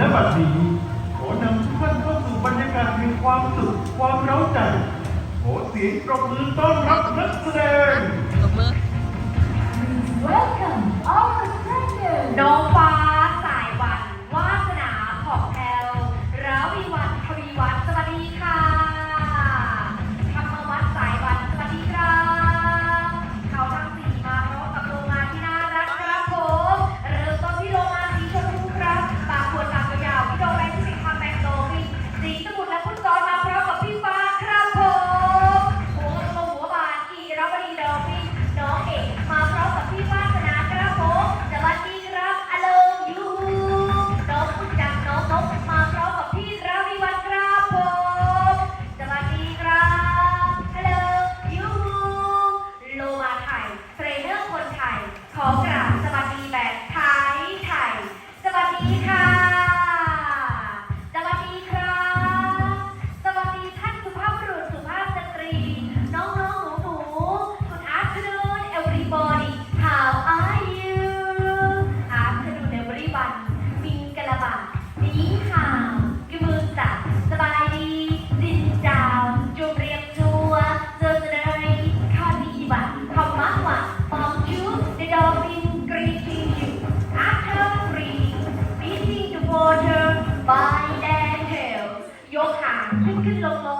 และบัดนี้ขอนำทุกท่านเข้าสู่บรรยากาศแห่งความสุขความเร้าใจ ขอเสียงปรบมือต้อนรับนักแสดง ตบมือ Welcome all the strangers น้องฟ้า bugün lokma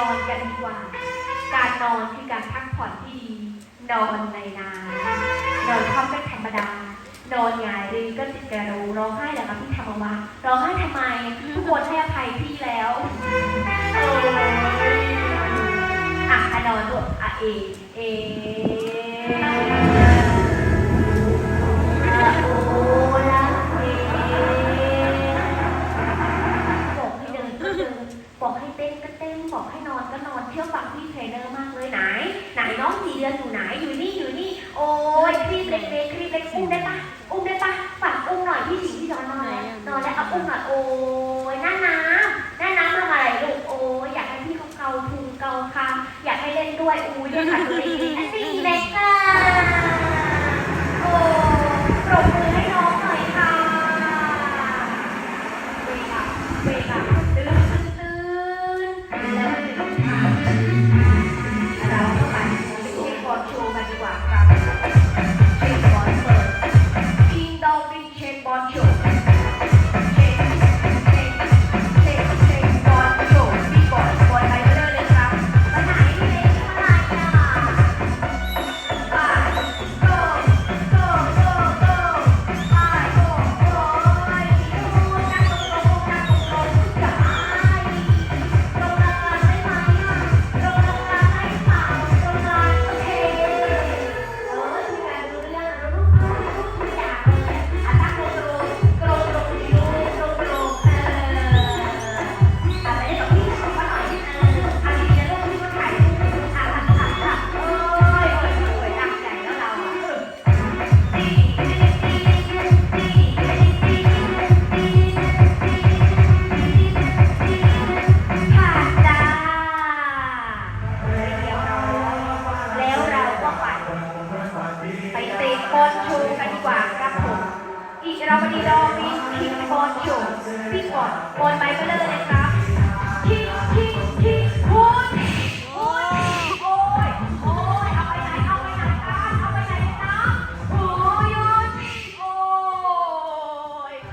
นอนกันดีกว่า การนอนคือการพักผ่อนที่ดี นอนในนานนอนเข้าเป็นธรรมดา นอนหงายเลก็จิตกระรู้ร้องไห้แล้วก็พี่ทำออกมาร้องไห้ทำไมทุกคนให้อภัยพี่แล้วอะนอนด้วยอะเอเอ Oh. ต้องฟังพี่เทรนเนอร์มากเลยไหน ไหนน้องสี่เดือนอยู่ไหนอยู่นี่อยู่นี่ โอ้ยครีบเล็กๆครีบเล็กอุ้มได้ปะอุ้มได้ปะฝากอุ้มหน่อยพี่สิงพี่นอนนอนแล้วนอนแล้วเอาอุ้มหน่อยโอ้ยหน้าน้ำหน้าน้ำทำอะไรลูกโอ้ยอยากให้พี่เขาเกาพุงเกาคางอยากให้เล่นด้วยอุ้ยเล่นขาดตัวเ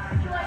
Enjoy.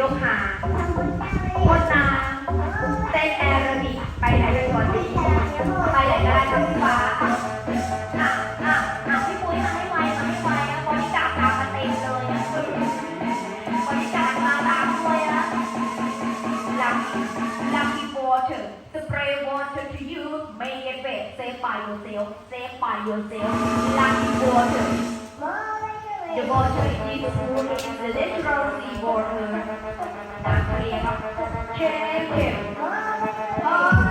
ยกหางโคตน้ำเต้นแอโรบิกไปไหนกันก่อนดีไปไหนก็ได้ทั้ฟ้าอะอะอะพี่ปุ้ยมาให้ไวมาให้ไวนะบริจาคตามเต็มเลยนะบริจาคมาตามด้วยะ lucky lucky water spray water to you make it wet save by yourself save by yourself lucky water The bottom is full is the natural seawater. Nagkaya, champion. Ah!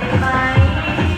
Bye.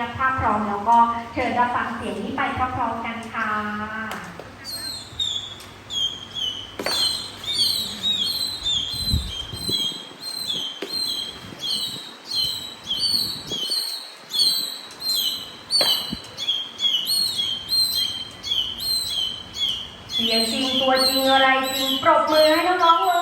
ยบถ้าพร้อมแล้วก็เชิญรับฟังเสียงนี้ไปพร้อมๆกันค่ะเสียงจริงตัวจริงอะไรจริงปรบมือให้น้องๆเลย